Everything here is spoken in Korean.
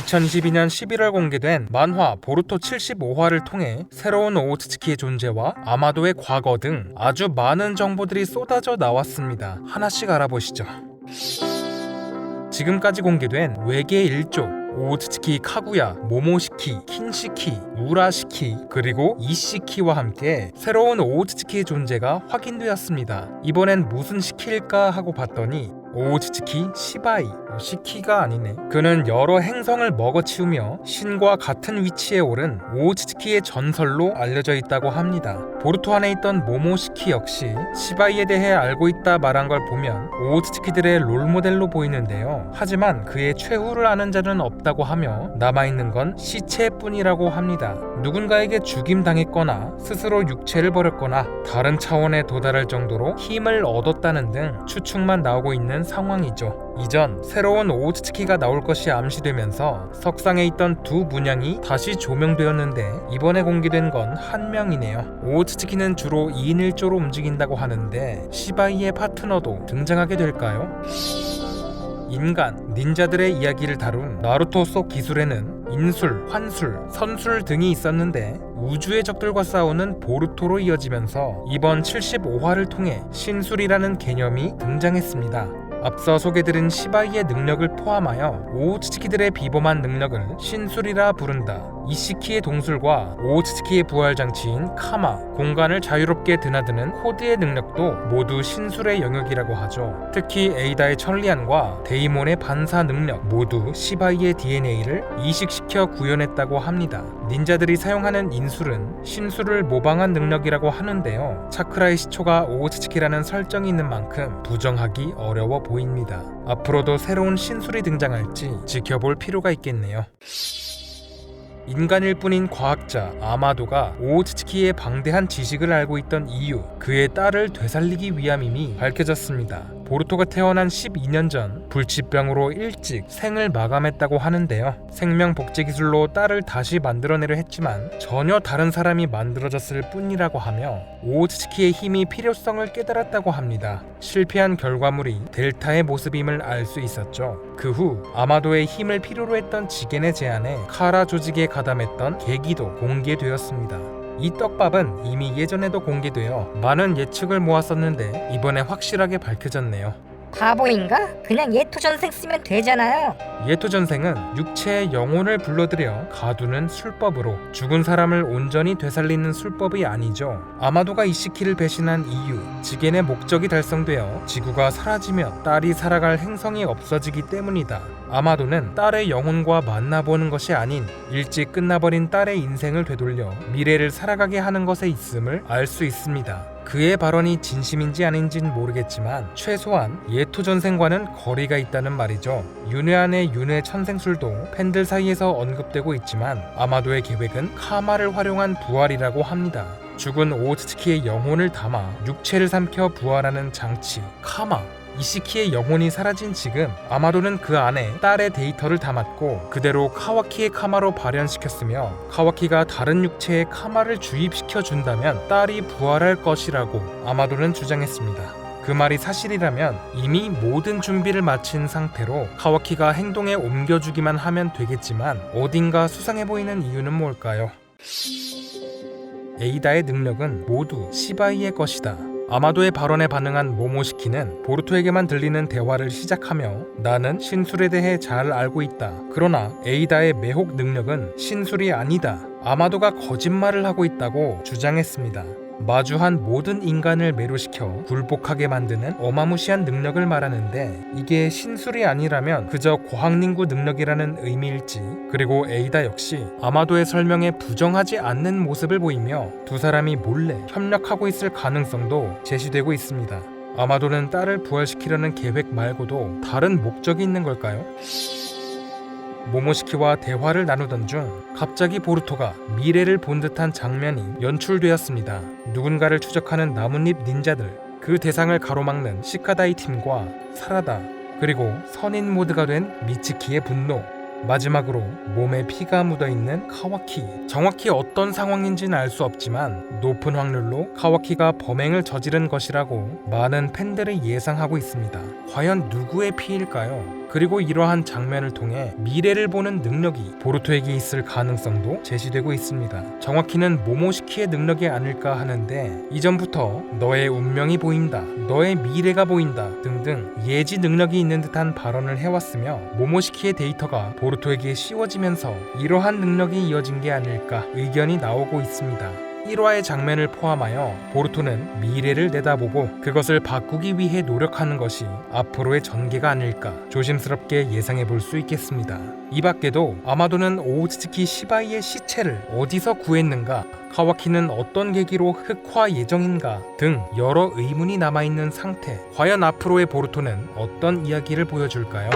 2022년 11월 공개된 만화 보루토 75화를 통해 새로운 오우츠츠키의 존재와 아마도의 과거 등 아주 많은 정보들이 쏟아져 나왔습니다. 하나씩 알아보시죠. 지금까지 공개된 외계 일족 오우츠츠키 카구야, 모모시키, 킨시키, 우라시키, 그리고 이시키와 함께 새로운 오우츠츠키의 존재가 확인되었습니다. 이번엔 무슨 시키일까 하고 봤더니 오우츠츠키 시바이. 어, 시키가 아니네. 그는 여러 행성을 먹어치우며 신과 같은 위치에 오른 오우츠츠키의 전설로 알려져 있다고 합니다. 보루토 안에 있던 모모시키 역시 시바이에 대해 알고 있다 말한 걸 보면 오우츠츠키들의 롤모델로 보이는데요. 하지만 그의 최후를 아는 자는 없다고 하며 남아있는 건 시체뿐이라고 합니다. 누군가에게 죽임당했거나 스스로 육체를 버렸거나 다른 차원에 도달할 정도로 힘을 얻었다는 등 추측만 나오고 있는 상황이죠. 이전 새로운 오우츠츠키가 나올 것이 암시되면서 석상에 있던 두 문양이 다시 조명되었는데 이번에 공개된 건 한 명이네요. 오우츠츠키는 주로 2인 1조로 움직인다고 하는데 시바이의 파트너도 등장하게 될까요? 인간, 닌자들의 이야기를 다룬 나루토 속 기술에는 인술, 환술, 선술 등이 있었는데 우주의 적들과 싸우는 보루토로 이어지면서 이번 75화를 통해 신술이라는 개념이 등장했습니다. 앞서 소개드린 시바이의 능력을 포함하여 오우츠츠키들의 비범한 능력을 신술이라 부른다. 이시키의 동술과 오우츠츠키의 부활 장치인 카마, 공간을 자유롭게 드나드는 코드의 능력도 모두 신술의 영역이라고 하죠. 특히 에이다의 천리안과 데이몬의 반사 능력 모두 시바이의 DNA를 이식시켜 구현했다고 합니다. 닌자들이 사용하는 인술은 신술을 모방한 능력이라고 하는데요. 차크라의 시초가 오우츠츠키라는 설정이 있는 만큼 부정하기 어려워 보입니다. 앞으로도 새로운 신술이 등장할지 지켜볼 필요가 있겠네요. 인간일 뿐인 과학자 아마도가 오우츠츠키의 방대한 지식을 알고 있던 이유, 그의 딸을 되살리기 위함임이 밝혀졌습니다. 보루토가 태어난 12년 전 불치병으로 일찍 생을 마감했다고 하는데요. 생명 복제 기술로 딸을 다시 만들어내려 했지만 전혀 다른 사람이 만들어졌을 뿐이라고 하며 오우츠츠키의 힘이 필요성을 깨달았다고 합니다. 실패한 결과물이 델타의 모습임을 알 수 있었죠. 그 후 아마도의 힘을 필요로 했던 지겐의 제안에 카라 조직에 가담했던 계기도 공개되었습니다. 이 떡밥은 이미 예전에도 공개되어 많은 예측을 모았었는데 이번에 확실하게 밝혀졌네요. 바보인가? 그냥 예토전생 쓰면 되잖아요. 예토전생은 육체의 영혼을 불러들여 가두는 술법으로 죽은 사람을 온전히 되살리는 술법이 아니죠. 아마도가 이시키를 배신한 이유, 지겐의 목적이 달성되어 지구가 사라지며 딸이 살아갈 행성이 없어지기 때문이다. 아마도는 딸의 영혼과 만나보는 것이 아닌 일찍 끝나버린 딸의 인생을 되돌려 미래를 살아가게 하는 것에 있음을 알 수 있습니다. 그의 발언이 진심인지 아닌지는 모르겠지만 최소한 예토전생과는 거리가 있다는 말이죠. 윤회안의 윤회 천생술도 팬들 사이에서 언급되고 있지만 아마도의 계획은 카마를 활용한 부활이라고 합니다. 죽은 오츠츠키의 영혼을 담아 육체를 삼켜 부활하는 장치 카마 이시키의 영혼이 사라진 지금 아마도는 그 안에 딸의 데이터를 담았고 그대로 카와키의 카마로 발현시켰으며 카와키가 다른 육체에 카마를 주입시켜 준다면 딸이 부활할 것이라고 아마도는 주장했습니다. 그 말이 사실이라면 이미 모든 준비를 마친 상태로 카와키가 행동에 옮겨주기만 하면 되겠지만 어딘가 수상해 보이는 이유는 뭘까요? 에이다의 능력은 모두 시바이의 것이다. 아마도의 발언에 반응한 모모시키는 보루토에게만 들리는 대화를 시작하며 나는 신술에 대해 잘 알고 있다. 그러나 에이다의 매혹 능력은 신술이 아니다. 아마도가 거짓말을 하고 있다고 주장했습니다. 마주한 모든 인간을 매료시켜 굴복하게 만드는 어마무시한 능력을 말하는데 이게 신술이 아니라면 그저 고학닝구 능력이라는 의미일지 그리고 에이다 역시 아마도의 설명에 부정하지 않는 모습을 보이며 두 사람이 몰래 협력하고 있을 가능성도 제시되고 있습니다. 아마도는 딸을 부활시키려는 계획 말고도 다른 목적이 있는 걸까요? 모모시키와 대화를 나누던 중 갑자기 보루토가 미래를 본 듯한 장면이 연출되었습니다. 누군가를 추적하는 나뭇잎 닌자들, 그 대상을 가로막는 시카다이 팀과 사라다, 그리고 선인 모드가 된 미츠키의 분노, 마지막으로 몸에 피가 묻어 있는 카와키. 정확히 어떤 상황인지는 알 수 없지만 높은 확률로 카와키가 범행을 저지른 것이라고 많은 팬들이 예상하고 있습니다. 과연 누구의 피일까요? 그리고 이러한 장면을 통해 미래를 보는 능력이 보루토에게 있을 가능성도 제시되고 있습니다. 정확히는 모모시키의 능력이 아닐까 하는데 이전부터 너의 운명이 보인다, 너의 미래가 보인다 등등 예지 능력이 있는 듯한 발언을 해왔으며 모모시키의 데이터가 보루 토에게 씌워지면서 이러한 능력이 이어진 게 아닐까 의견이 나오고 있습니다. 1화의 장면을 포함하여 보루토는 미래를 내다보고 그것을 바꾸기 위해 노력하는 것이 앞으로의 전개가 아닐까 조심스럽게 예상해 볼 수 있겠습니다. 이 밖에도 아마도는 오우츠키 시바이의 시체를 어디서 구했는가, 카와키는 어떤 계기로 흑화 예정인가 등 여러 의문이 남아있는 상태. 과연 앞으로의 보루토는 어떤 이야기를 보여줄까요?